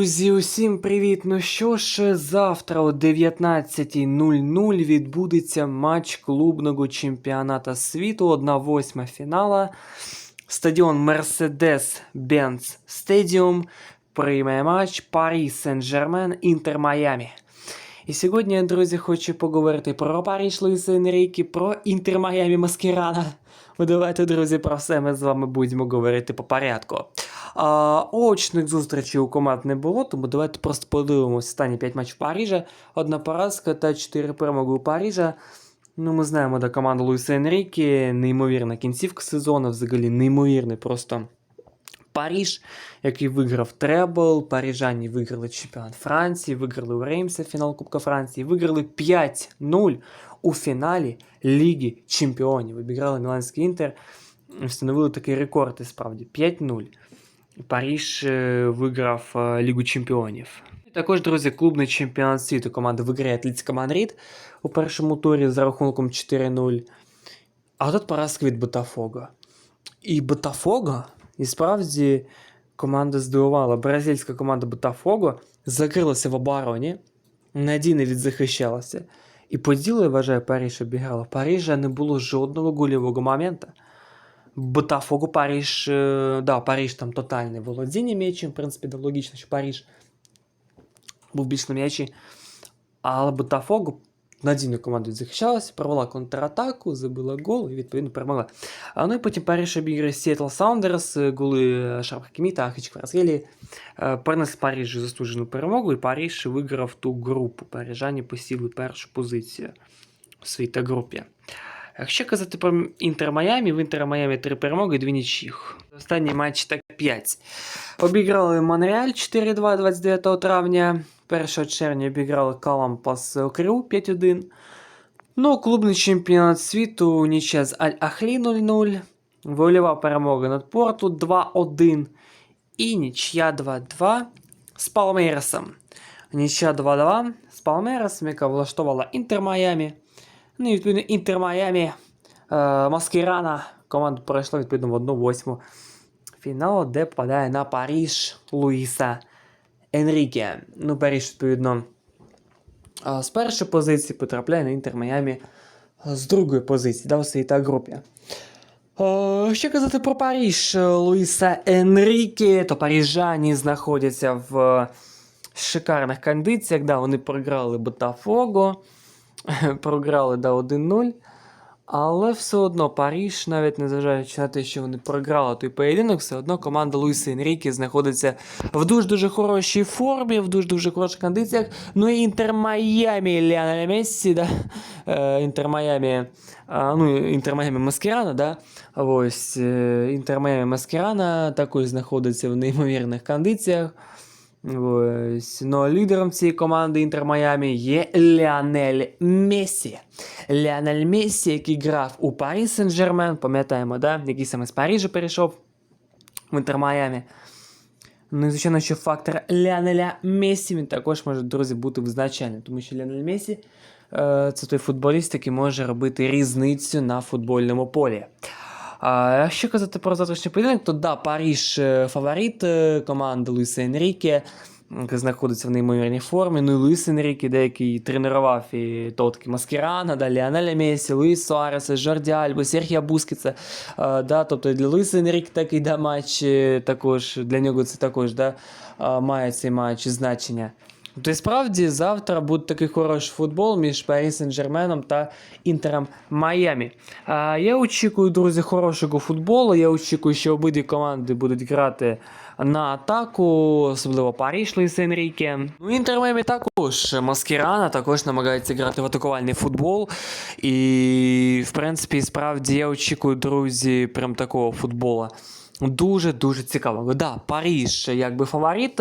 Друзі, усім привіт! Ну що ж, завтра о 19.00 відбудеться матч клубного чемпіоната світу, 1-8 фінала. Стадіон Mercedes-Benz Stadium прийме матч Парі Сен-Жермен Інтер Майамі. І сьогодні, друзі, хочу поговорити про Паріж Луїса про Інтер Майамі Маскерана. Ну, давайте, друзі, про все ми з вами будемо говорити по порядку. А, очних зустрічей у команд не було, тому давайте просто подивимося останні 5 матчів Парижа. Одна поразка та 4 перемоги у Парижа. Ну, ми знаємо, да, команда Луїса Енрікі, неймовірна кінцівка сезону, взагалі неймовірний просто Париж, який виграв требл, парижані виграли чемпіонат Франції, виграли у Реймса фінал Кубка Франції, виграли 5-0 у фіналі Ліги Чемпіонів. Обіграли Міланський Інтер, встановили такий рекорд і справді 5-0. Париж е, виграв е, Лігу Чемпіонів. Також, друзі, клубний чемпіонат світу команда виграє Атлетика Мадрид у першому турі за рахунком 4-0. А тут поразка від Ботафого. І Ботафого, і справді команда здивувала. Бразильська команда Ботафого закрилася в обороні, надійно відзахищалася. І по ділу, я вважаю, Париж обіграла. Парижа не було жодного гольового моменту. Ботафогу Париж, е, да, Париж там тотальне володіння м'ячем, в принципі, да, логічно, що Париж був більш на м'ячі. Але Ботафогу надійно командою захищалася, провела контратаку, забила гол і відповідно перемогла. А ну і потім Париж обіграє Сіетл Саундерс, е, голи Шарфа Хімі та Ахіч Кварцгелі принесли Парижу заслужену перемогу, і Париж виграв ту групу. Парижані посіли першу позицію у своїй та групі. Якщо казати про Інтер Майамі, в Інтер Майамі три перемоги, дві нічих. Останній матч так 5. Обіграли Монреаль 4-2 29 травня. 1 червня обіграли Калампас Крю 5-1. Ну, клубний чемпіонат світу нічия з Аль-Ахлі 0-0. Вольова перемога над Порту 2-1. І нічия 2-2 з Палмейресом. Нічия 2-2 з Палмейресом, яка влаштувала Інтер Майамі. Ну і відповідно Інтер Майамі е, Маскерана. Команда пройшла відповідно в 1-8 Фіналу, де попадає на Париж Луїса Енріке. Ну, Париж, відповідно, з першої позиції потрапляє на Інтер Майамі з другої позиції, да, у своїй та групі. Що казати про Париж Луїса Енріке, то парижані знаходяться в шикарних кондиціях. Да, вони програли Ботафого, програли да, 1-0. Але все одно Париж, навіть незважаючи на те, що вони програли той поєдинок, все одно команда Луїса Енріке знаходиться в дуже-дуже хорошій формі, в дуже-дуже хороших кондиціях. Ну і Інтер Майамі Ліанеля Мессі, да? Е, Інтер Майамі, ну, Інтер Майамі Маскерана, да? Ось, е, Інтер Майамі Маскерана також знаходиться в неймовірних кондиціях. Ось. Ну, лідером цієї команди Інтер Майамі є Ліанель Месі. Ліанель Месі, який грав у Парі Сен-Жермен, пам'ятаємо, да? який саме з Парижа перейшов в Інтер Майамі. Ну і звичайно, що фактор Ліанеля Месі він також може, друзі, бути визначальним, тому що Ліанель Месі е, це той футболіст, який може робити різницю на футбольному полі. А якщо казати про завтрашній поєдинок, то да, Париж е, фаворит е, команди Луїса Енріке, знаходиться в неймовірній формі. Ну і Луїс Енріке, деякий тренував і Тотки Маскерана, да, Ліанеля Месі, Луїс Суареса, Жорді Альбо, Серхія Бускіца. А, да, тобто для Луїса Енріке такий да, матч е, також, для нього це також да, має цей матч значення. Тобто, справді, завтра буде такий хороший футбол між Парі Сен-Жерменом та Інтером Майамі. А, я очікую, друзі, хорошого футболу. Я очікую, що обидві команди будуть грати на атаку, особливо Паріж Луїс Енріке. Ну, Інтер Майамі також. Маскерана також намагається грати в атакувальний футбол. І, в принципі, справді я очікую, друзі, прям такого футболу. Дуже-дуже цікаво. Да, Паріж якби фаворит.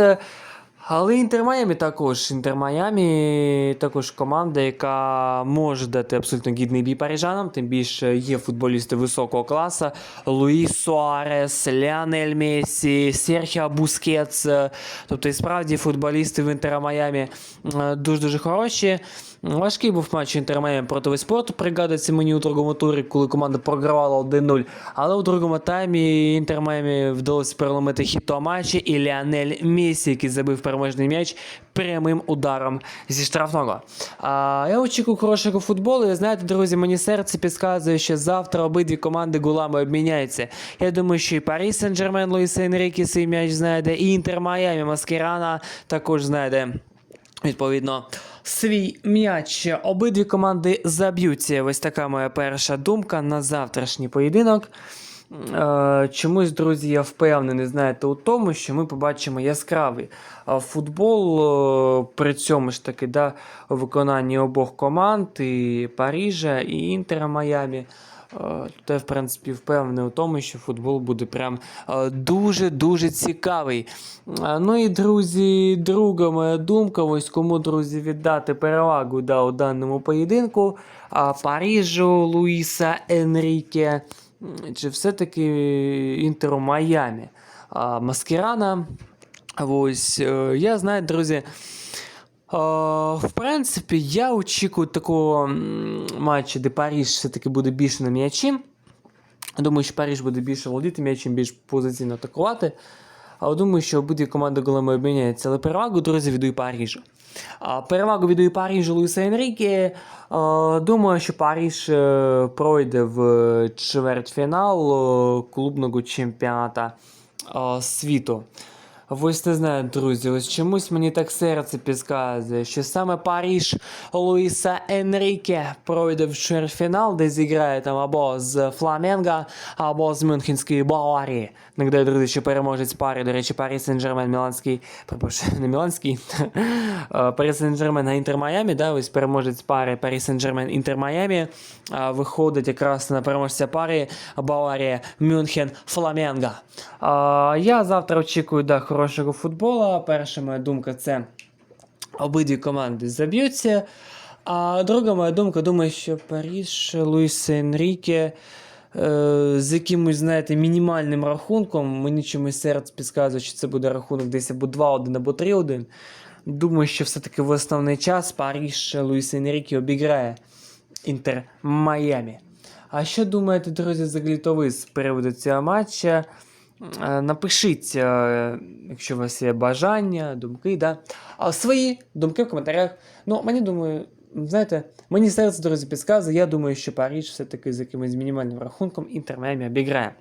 Але Інтер Майамі також. Інтер Майамі також команда, яка може дати абсолютно гідний бій парижанам. Тим більше є футболісти високого класу. Луїс Суарес, Леонель Месі, Серхіо Бускетс. Тобто, і справді футболісти в Інтер Майамі е, дуже-дуже хороші. Важкий був матч Інтер Майамі проти спорту. Пригадується мені у другому турі, коли команда програвала 1-0. Але у другому таймі Інтер Майамі вдалося переломити хід того матчі. І Леонель Месі, який забив переможний м'яч прямим ударом зі штрафного. А, я очікую хорошого футболу. І знаєте, друзі, мені серце підказує, що завтра обидві команди гулами обміняються. Я думаю, що і Парі Сен-Жермен Луїса Енрікі свій м'яч знайде, і Інтер Майамі Маскерана також знайде. Відповідно, свій м'яч обидві команди заб'ються. Ось така моя перша думка на завтрашній поєдинок. Е, Чомусь, друзі, я впевнений, знаєте, у тому, що ми побачимо яскравий е, футбол е, при цьому ж таки да, виконанні обох команд і Парижа, і Інтера Майамі. Е, Та, в принципі, впевнений у тому, що футбол буде прям дуже-дуже цікавий. Ну і, друзі, друга моя думка, ось кому, друзі, віддати перевагу да, у даному поєдинку. Парижу Луїса Енріке чи все-таки Інтеру Майамі. А Маскерана. Ось, е, я знаю, друзі. е, В принципі, я очікую такого матчу, де Париж все-таки буде більше на м'ячі. Думаю, що Париж буде більше володіти м'ячем, більш позиційно атакувати. Але думаю, що обидві команди голами обміняються. Але перевагу, друзі, віддаю Парижу. Перевагу віддаю Парижу Луїса Енріке. Думаю, що Париж е, пройде в чвертьфінал е, клубного чемпіоната е, світу. Ось не знаю, друзі, ось чомусь мені так серце підказує, що саме Париж Луїса Енріке пройде в чвертьфінал, де зіграє там або з Фламенго, або з Мюнхенської Баварії. Нагадаю, друзі, що переможець пари, до речі, Парі Сен-Жермен Міланський, перепрошую, не Міланський, е, Парі Сен-Жермен на Інтер Майамі, да, ось переможець пари Парі Сен-Жермен Інтер Майамі, а, виходить якраз на переможця пари Баварія Мюнхен Фламенго. Я завтра очікую да, хорошого футболу. Перша моя думка це обидві команди заб'ються. А друга моя думка, думаю, що Паріж, Луїс Енріке е, з якимось, знаєте, мінімальним рахунком. Мені чомусь серце підказує, що це буде рахунок десь або 2-1, або 3-1. Думаю, що все-таки в основний час Паріж Луїс Енріке обіграє Інтер Майамі. А що думаєте, друзі, взагалі з приводу цього матча? Е, Напишіть, е, якщо у вас є бажання, думки, да. а свої думки в коментарях. Ну, мені думаю, знаєте, мені серце, друзі, підказує, я думаю, що Париж все-таки з якимось мінімальним рахунком Інтер Майамі обіграє.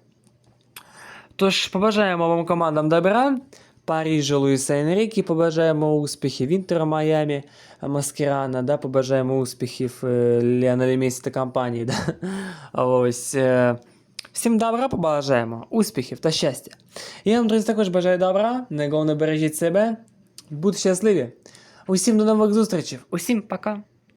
Тож, побажаємо вам командам добра. Парижу Луїса Енрікі, побажаємо успіхів Інтера Майамі, Маскерана, да, побажаємо успіхів е, Ліонелі Месі та компанії. Да. Ось. Всім добра побажаємо, успіхів та щастя. Я вам, друзі, також бажаю добра, не бережіть себе, будьте щасливі. Усім до нових зустрічей. Усім пока.